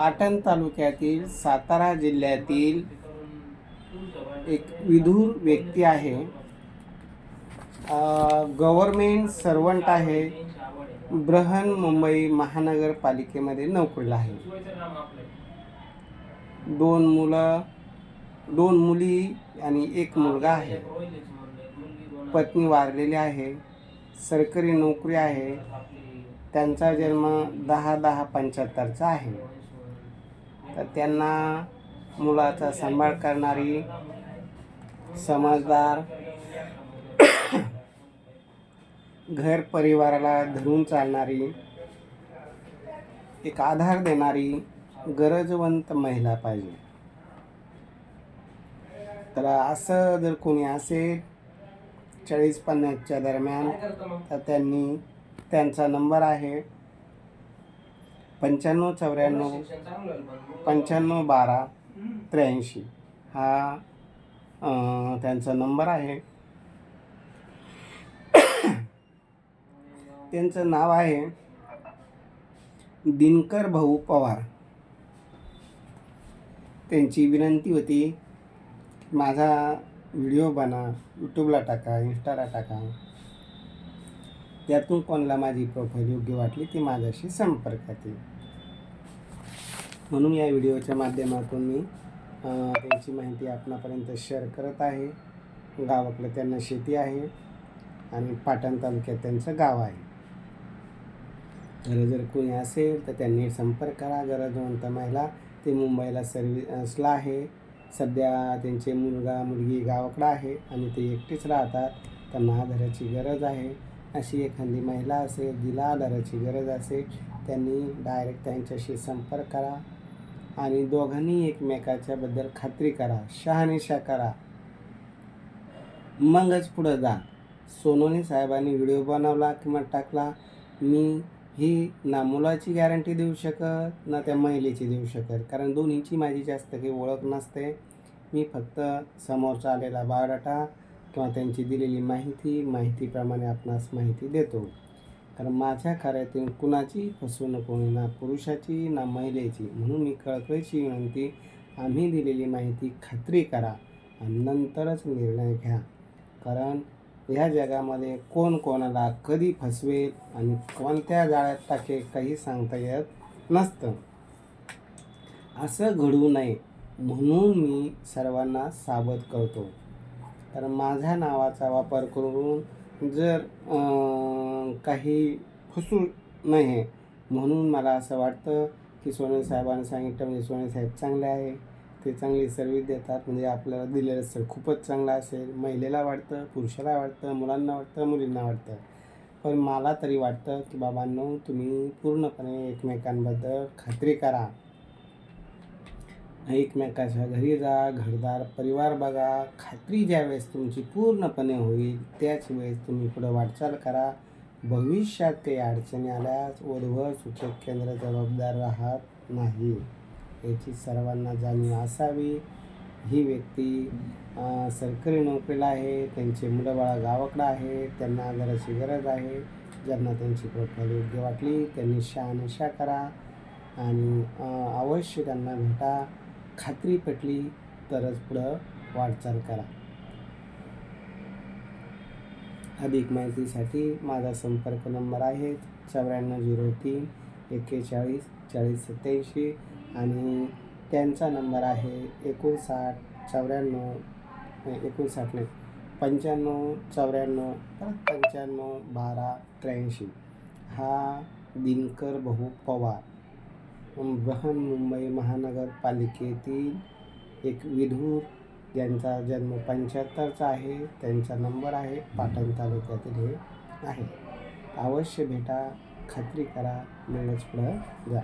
पाटण तालुक्यातील सातारा जिल्ह्यातील एक विधूर व्यक्ती आहे. गव्हर्मेंट सर्वंट आहे. ब्रहन मुंबई महानगरपालिकेमध्ये नोकरीला आहे. दोन मुलं दोन मुली आणि एक मुलगा आहे. पत्नी वारलेली आहे. सरकारी नोकरी आहे. त्यांचा जन्म दहा दहा पंच्याहत्तरचा आहे. तर त्यांना मुलाचा सांभाळ करणारी समजदार घर परिवाराला धरून चालणारी एक आधार देणारी गरजवंत महिला पाहिजे. तर असं जर कोणी असेल चाळीस पन्नासच्या दरम्यान तर त्यांनी त्यांचा नंबर आहे पंच्याण्णव चौऱ्याण्णव पंच्याण्णव बारा त्र्याऐंशी. हा त्यांचा नंबर आहे. त्यांचं नाव आहे दिनकर भाऊ पवार. त्यांची विनंती होती माझा व्हिडिओ बना यूट्यूबला टाका इंस्टाला टाका. त्यातून कोणाला माझी प्रोफाईल योग्य वाटली ती माझ्याशी संपर्क येईल म्हणून या व्हिडिओच्या माध्यमातून मी त्यांची माहिती आपणापर्यंत शेअर करत आहे. गावाकडे त्यांना शेती आहे आणि पाटण तालुक्यात त्यांचं गाव आहे. तर जर कोणी असेल तर त्यांनी संपर्क करा. गरजवंत महिला ते मुंबईला सर्विसला आहे. सध्या त्यांचे मुलगा मुलगी गावाकडं आहे आणि ते एकटेच राहतात. त्यांना आधाराची गरज आहे. अशी एखादी महिला असेल जिला आधाराची गरज असेल त्यांनी डायरेक्ट त्यांच्याशी संपर्क करा. आणि दोघांनी एकमेकाच्याबद्दल खात्री करा शहानिशा करा. मगच पुढं जा. सोनोने साहेबांनी व्हिडिओ बनवला किंवा टाकला. मी ही ना मुलाची गॅरंटी देऊ शकत ना त्या महिलेची देऊ शकत. कारण दोन्हीची माझी जास्त काही ओळख नसते. मी फक्त समोरचा आलेला बायोडाटा किंवा त्यांची दिलेली माहिती माहितीप्रमाणे आपणास माहिती देतो. कारण माझ्या कार्यातून कुणाची फसवणूक होणे ना पुरुषाची ना महिलेची. म्हणून मी कळकळीची विनंती आम्ही दिलेली माहिती खात्री करा आणि नंतरच निर्णय घ्या. कारण ह्या जगामध्ये कोण कोणाला कधी फसवेल आणि कोणत्या जाळ्यात टाकेल काही सांगता येत नसतं. असं घडू नये म्हणून मी सर्वांना सावध करतो. तर माझ्या नावाचा वापर करून जर काही फसू नये म्हणून मला असं वाटतं की सोने साहेबांनी सांगितलं म्हणजे सोने साहेब चांगले आहे. ते चांगली सर्विस देतात. म्हणजे आपल्याला दिलेलं स्थळ खूपच चांगलं असेल. महिलेला वाटतं पुरुषाला वाटतं मुलांना वाटतं मुलींना वाटतं. पण मला तरी वाटतं की बाबांनो तुम्ही पूर्णपणे एकमेकांबद्दल खात्री करा. एकमेकाच्या घरी जा घरदार परिवार बघा. खात्री ज्यावेळेस तुमची पूर्णपणे होईल त्याच वेळेस तुम्ही पुढं वाटचाल करा. भविष्यात काही अडचणी आल्यास वधवर सूचक केंद्र जबाबदार राहत नाही. याची सर्वांना जाणीव असावी. ही व्यक्ती सरकारी नोकरीला आहे त्यांचे मुलं बाळा गावाकडं आहे त्यांना आधाराची गरज आहे. ज्यांना त्यांची प्रोफाईल योग्य वाटली त्यांनी शहानिशा करा आणि अवश्य त्यांना भेटा. खात्री पटली तरच पुढं वाटचाल करा. अधिक माहितीसाठी माझा संपर्क नंबर आहे चौऱ्याण्णव झिरो तीन एक्केचाळीस चाळीस सत्याऐंशी आणि त्यांचा नंबर आहे एकोणसाठ चौऱ्याण्णव एकोणसाठ नाही पंच्याण्णव चौऱ्याण्णव परत पंच्याण्णव बारा त्र्याऐंशी. हा दिनकर भाऊ पवार. ब्रहम मुंबई महानगरपालिकेतील एक विधूर ज्यांचा जन्म पंच्याहत्तरचा आहे त्यांचा नंबर आहे पाटण तालुक्यातील हे आहे. अवश्य भेटा खात्री करा मिळच पुढं जा.